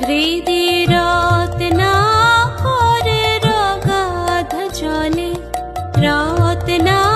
হৃদি রত না করে রগাধ জলে রত না